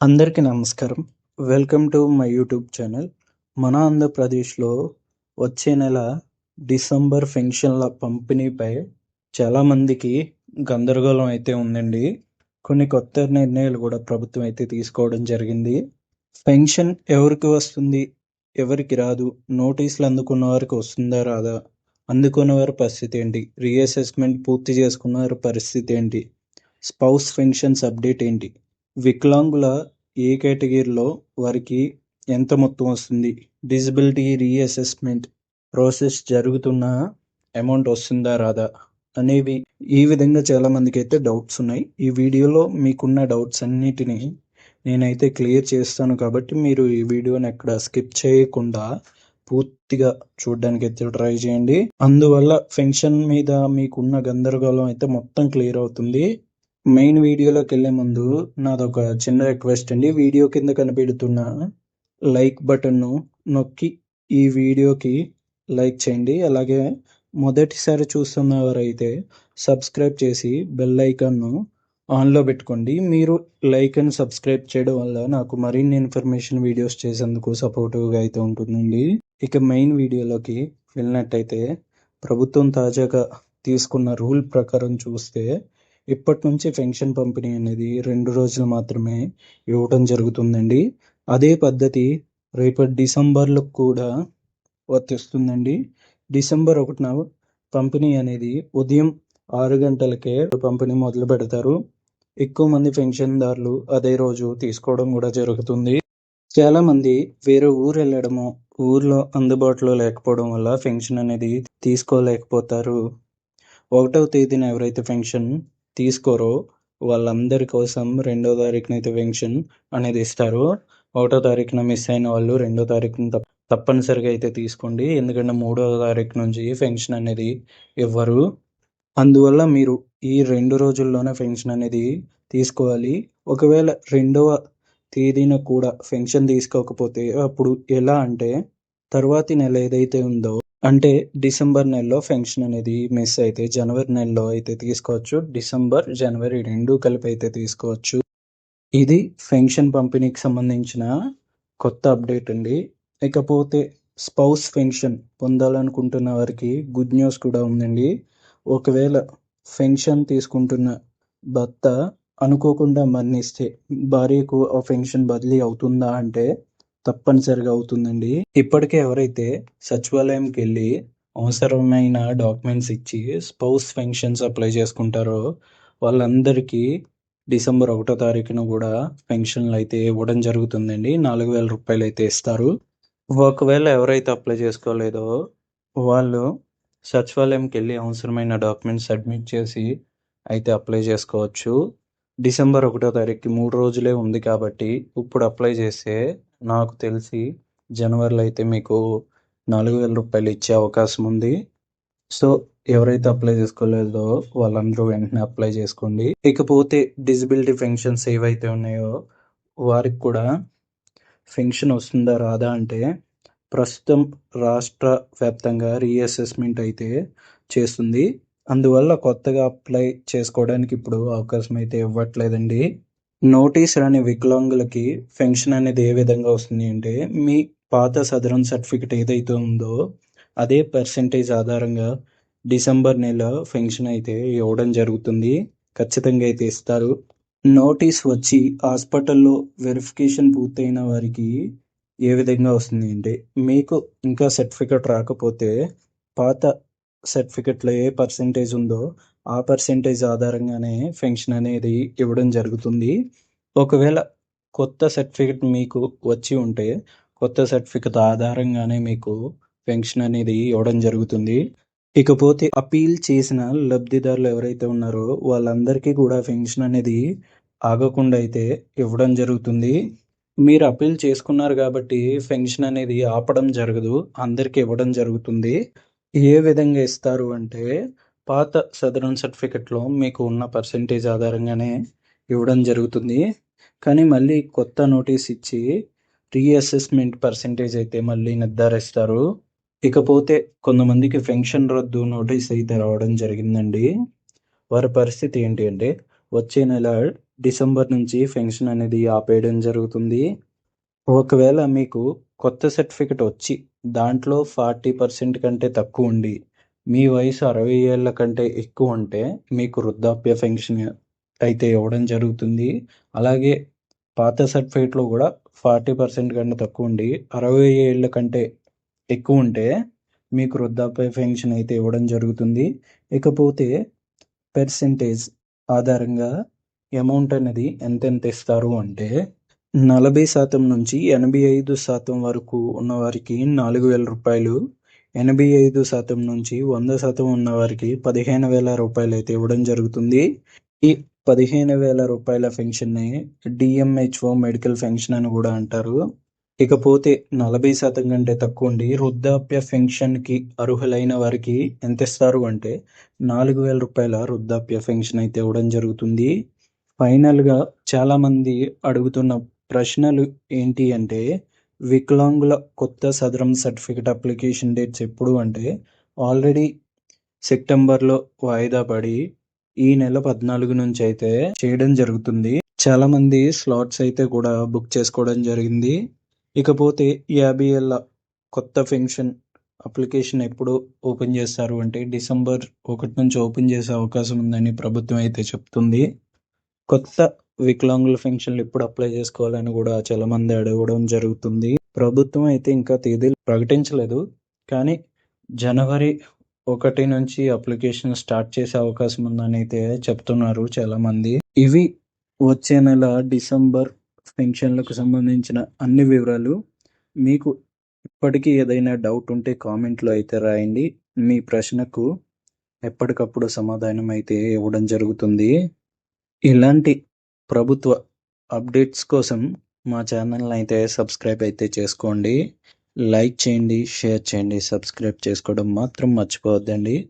అందరికీ నమస్కారం. Welcome to my YouTube channel. మన ఆంధ్రప్రదేశ్లో వచ్చే నెల డిసెంబర్ పెన్షన్ల పంపిణీపై చాలామందికి గందరగోళం అయితే ఉందండి. కొన్ని కొత్త నిర్ణయాలు కూడా ప్రభుత్వం అయితే తీసుకోవడం జరిగింది. పెన్షన్ ఎవరికి వస్తుంది ఎవరికి రాదు నోటీసులు అందుకున్న వారికి వస్తుందా రాదా అందుకున్న వారి పరిస్థితి ఏంటి రీఅసెస్మెంట్ పూర్తి చేసుకున్న వారి పరిస్థితి ఏంటి స్పౌస్ పెన్షన్స్ అప్డేట్ ఏంటి వికలాంగుల ఏ కేటగిరీలో వారికి ఎంత మొత్తం వస్తుంది? డిజబిలిటీ రీఅసెస్మెంట్ ప్రాసెస్ జరుగుతున్న అమౌంట్ వస్తుందా రాదా? అనేవి ఈ విధంగా చాలా మందికి అయితే డౌట్స్ ఉన్నాయి. ఈ వీడియోలో మీకున్న డౌట్స్ అన్నిటినీ నేనైతే క్లియర్ చేస్తాను కాబట్టి మీరు ఈ వీడియోని ఎక్కడ స్కిప్ చేయకుండా పూర్తిగా చూడడానికి అయితే ట్రై చేయండి. అందువల్ల పెన్షన్ మీద మీకున్న గందరగోళం అయితే మొత్తం క్లియర్ అవుతుంది. మెయిన్ వీడియోలోకి వెళ్ళే ముందు నాదొక చిన్న రిక్వెస్ట్ అండి. వీడియో కింద కనిపెడుతున్న లైక్ బటన్ను నొక్కి ఈ వీడియోకి లైక్ చేయండి. అలాగే మొదటిసారి చూస్తున్నవారైతే సబ్స్క్రైబ్ చేసి బెల్ ఐకాన్ను ఆన్లో పెట్టుకోండి. మీరు లైక్ అండ్ సబ్స్క్రైబ్ చేయడం వల్ల నాకు మరిన్ని ఇన్ఫర్మేషన్ వీడియోస్ చేసేందుకు సపోర్టివ్గా అయితే ఉంటుందండి. ఇక మెయిన్ వీడియోలోకి వెళ్ళినట్టయితే ప్రభుత్వం తాజాగా తీసుకున్న రూల్ ప్రకారం చూస్తే ఇప్పటి నుంచి పెన్షన్ పంపిణీ అనేది రెండు రోజులు మాత్రమే ఇవ్వడం జరుగుతుందండి. అదే పద్ధతి రేపటి డిసెంబర్లో కూడా వర్తిస్తుందండి. డిసెంబర్ ఒకటిన పంపిణీ అనేది ఉదయం ఆరు గంటలకే పంపిణీ మొదలు పెడతారు. ఎక్కువ మంది పెన్షన్దారులు అదే రోజు తీసుకోవడం కూడా జరుగుతుంది. చాలా మంది వేరే ఊరు వెళ్ళడము ఊర్లో అందుబాటులో లేకపోవడం వల్ల పెన్షన్ అనేది తీసుకోలేకపోతారు. ఒకటవ తేదీన ఎవరైతే పెన్షన్ తీసుకోరో. వాళ్ళందరి కోసం రెండో తారీఖున అయితే పెన్షన్ అనేది ఇస్తారు. ఒకటో తారీఖున మిస్ అయిన వాళ్ళు రెండో తారీఖున తప్పనిసరిగా అయితే తీసుకోండి. ఎందుకంటే మూడో తారీఖు నుంచి పెన్షన్ అనేది ఇవ్వరు. అందువల్ల మీరు ఈ రెండు రోజుల్లోనే పెన్షన్ అనేది తీసుకోవాలి. ఒకవేళ రెండవ తేదీన కూడా పెన్షన్ తీసుకోకపోతే అప్పుడు ఎలా అంటే తర్వాతి నెల ఏదైతే ఉందో అంటే డిసెంబర్ నెలలో పెన్షన్ అనేది మిస్ అయితే జనవరి నెలలో అయితే తీసుకోవచ్చు. డిసెంబర్ జనవరి రెండు కలిపి అయితే తీసుకోవచ్చు. ఇది పెన్షన్ పంపిణీకి సంబంధించిన కొత్త అప్డేట్ అండి. ఇకపోతే స్పౌస్ పెన్షన్ పొందాలనుకుంటున్న వారికి గుడ్ న్యూస్ కూడా ఉందండి. ఒకవేళ పెన్షన్ తీసుకుంటున్న భర్త అనుకోకుండా మరణిస్తే భార్యకు ఆ పెన్షన్ బదిలీ అవుతుందా అంటే తప్పనిసరిగా అవుతుందండి. ఇప్పటికే ఎవరైతే సచివాలయంకి వెళ్ళి అవసరమైన డాక్యుమెంట్స్ ఇచ్చి స్పౌస్ పెన్షన్స్ అప్లై చేసుకుంటారో వాళ్ళందరికీ డిసెంబర్ ఒకటో తారీఖున కూడా పెన్షన్లు అయితే ఇవ్వడం జరుగుతుందండి. నాలుగు వేల రూపాయలు అయితే ఇస్తారు. ఒకవేళ ఎవరైతే అప్లై చేసుకోలేదో వాళ్ళు సచివాలయంకి వెళ్ళి అవసరమైన డాక్యుమెంట్స్ సబ్మిట్ చేసి అయితే అప్లై చేసుకోవచ్చు. డిసెంబర్ ఒకటో తారీఖుకి మూడు రోజులే ఉంది కాబట్టి ఇప్పుడు అప్లై చేస్తే నాకు తెలిసి జనవరిలో అయితే మీకు నాలుగు వేల రూపాయలు ఇచ్చే అవకాశం ఉంది. సో ఎవరైతే అప్లై చేసుకోలేదో వాళ్ళందరూ వెంటనే అప్లై చేసుకోండి. ఇకపోతే డిజిబిలిటీ పెన్షన్స్ ఏవైతే ఉన్నాయో వారికి కూడా పెన్షన్ వస్తుందా రాదా అంటే ప్రస్తుతం రాష్ట్ర వ్యాప్తంగా రీఅసెస్మెంట్ అయితే చేస్తుంది. అందువల్ల కొత్తగా అప్లై చేసుకోవడానికి ఇప్పుడు అవకాశం అయితే ఇవ్వట్లేదండి. నోటీస్ రాని వికలాంగులకి పెన్షన్ అనేది ఏ విధంగా వస్తుంది అంటే మీ పాత సదరన్ సర్టిఫికెట్ ఏదైతే ఉందో అదే పర్సంటేజ్ ఆధారంగా డిసెంబర్ నెల పెన్షన్ అయితే ఇవ్వడం జరుగుతుంది. ఖచ్చితంగా అయితే ఇస్తారు. నోటీస్ వచ్చి హాస్పిటల్లో వెరిఫికేషన్ పూర్తయిన వారికి ఏ విధంగా వస్తుంది అంటే మీకు ఇంకా సర్టిఫికెట్ రాకపోతే పాత సర్టిఫికెట్లో ఏ పర్సంటేజ్ ఉందో ఆ పర్సెంటేజ్ ఆధారంగానే పెన్షన్ అనేది ఇవ్వడం జరుగుతుంది. ఒకవేళ కొత్త సర్టిఫికెట్ మీకు వచ్చి ఉంటే కొత్త సర్టిఫికెట్ ఆధారంగానే మీకు పెన్షన్ అనేది ఇవ్వడం జరుగుతుంది. ఇకపోతే అపీల్ చేసిన లబ్ధిదారులు ఎవరైతే ఉన్నారో వాళ్ళందరికీ కూడా పెన్షన్ అనేది ఆగకుండా అయితే ఇవ్వడం జరుగుతుంది. మీరు అపీల్ చేసుకున్నారు కాబట్టి పెన్షన్ అనేది ఆపడం జరగదు అందరికీ ఇవ్వడం జరుగుతుంది. ఏ విధంగా ఇస్తారు అంటే పాత సదరన్ సర్టిఫికెట్లో మీకు ఉన్న పర్సంటేజ్ ఆధారంగానే ఇవ్వడం జరుగుతుంది. కానీ మళ్ళీ కొత్త నోటీస్ ఇచ్చి రీఅసెస్మెంట్ పర్సంటేజ్ అయితే మళ్ళీ నిర్ధారిస్తారు. ఇకపోతే కొంతమందికి పెన్షన్ రద్దు నోటీస్ అయితే రావడం జరిగిందండి. వారి పరిస్థితి ఏంటి అంటే వచ్చే నెల డిసెంబర్ నుంచి పెన్షన్ అనేది ఆపేయడం జరుగుతుంది. ఒకవేళ మీకు కొత్త సర్టిఫికెట్ వచ్చి దాంట్లో ఫార్టీ పర్సెంట్ కంటే తక్కువ ఉండి మీ వయసు అరవై ఏళ్ళ కంటే ఎక్కువ ఉంటే మీకు వృద్ధాప్య పెన్షన్ అయితే ఇవ్వడం జరుగుతుంది. అలాగే పాత సర్టిఫికేట్లో కూడా ఫార్టీ పర్సెంట్ కంటే తక్కువ ఉండి అరవై ఏళ్ళ కంటే ఎక్కువ ఉంటే మీకు వృద్ధాప్య పెన్షన్ అయితే ఇవ్వడం జరుగుతుంది. ఇకపోతే పెర్సెంటేజ్ ఆధారంగా అమౌంట్ అనేది ఎంతెంత ఇస్తారు అంటే నలభై శాతం నుంచి ఎనభై ఐదు శాతం వరకు ఉన్నవారికి నాలుగు వేల రూపాయలు ఎనభై ఐదు శాతం నుంచి వంద శాతం ఉన్న వారికి పదిహేను వేల రూపాయలు అయితే ఇవ్వడం జరుగుతుంది. ఈ పదిహేను వేల రూపాయల పెన్షన్ని డిఎంహెచ్ఓ మెడికల్ పెన్షన్ అని కూడా అంటారు. ఇకపోతే నలభై శాతం కంటే తక్కువ ఉండి వృద్ధాప్య పెన్షన్కి అర్హులైన వారికి ఎంత ఇస్తారు అంటే నాలుగు వేల రూపాయల వృద్ధాప్య పెన్షన్ అయితే ఇవ్వడం జరుగుతుంది. ఫైనల్గా చాలామంది అడుగుతున్న ప్రశ్నలు ఏంటి అంటే వికలాంగుల కొత్త సదరం సర్టిఫికేట్ అప్లికేషన్ డేట్స్ ఎప్పుడు అంటే ఆల్రెడీ సెప్టెంబర్లో వాయిదా పడి ఈ నెల పద్నాలుగు నుంచి అయితే చేయడం జరుగుతుంది. చాలా మంది స్లాట్స్ అయితే కూడా బుక్ చేసుకోవడం జరిగింది. ఇకపోతే యాభై ఏళ్ళ కొత్త పెన్షన్ అప్లికేషన్ ఎప్పుడు ఓపెన్ చేస్తారు అంటే డిసెంబర్ ఒకటి నుంచి ఓపెన్ చేసే అవకాశం ఉందని ప్రభుత్వం అయితే చెప్తుంది. కొత్త వికలాంగుల పెన్షన్లు ఎప్పుడు అప్లై చేసుకోవాలని కూడా చాలా మంది అడగడం జరుగుతుంది. ప్రభుత్వం అయితే ఇంకా తేదీలు ప్రకటించలేదు. కానీ జనవరి ఒకటి నుంచి అప్లికేషన్ స్టార్ట్ చేసే అవకాశం ఉందని అయితే చెప్తున్నారు చాలా మంది. ఇవి వచ్చే నెల డిసెంబర్ పెన్షన్లకు సంబంధించిన అన్ని వివరాలు. మీకు ఇప్పటికీ ఏదైనా డౌట్ ఉంటే కామెంట్లో అయితే రాయండి. మీ ప్రశ్నకు ఎప్పటికప్పుడు సమాధానం అయితే ఇవ్వడం జరుగుతుంది. ఇలాంటి ప్రభుత్వ అప్డేట్స్ కోసం మా ఛానల్ని అయితే సబ్స్క్రైబ్ అయితే చేసుకోండి. లైక్ చేయండి షేర్ చేయండి సబ్స్క్రైబ్ చేసుకోవడం మాత్రం మర్చిపోవద్దండి.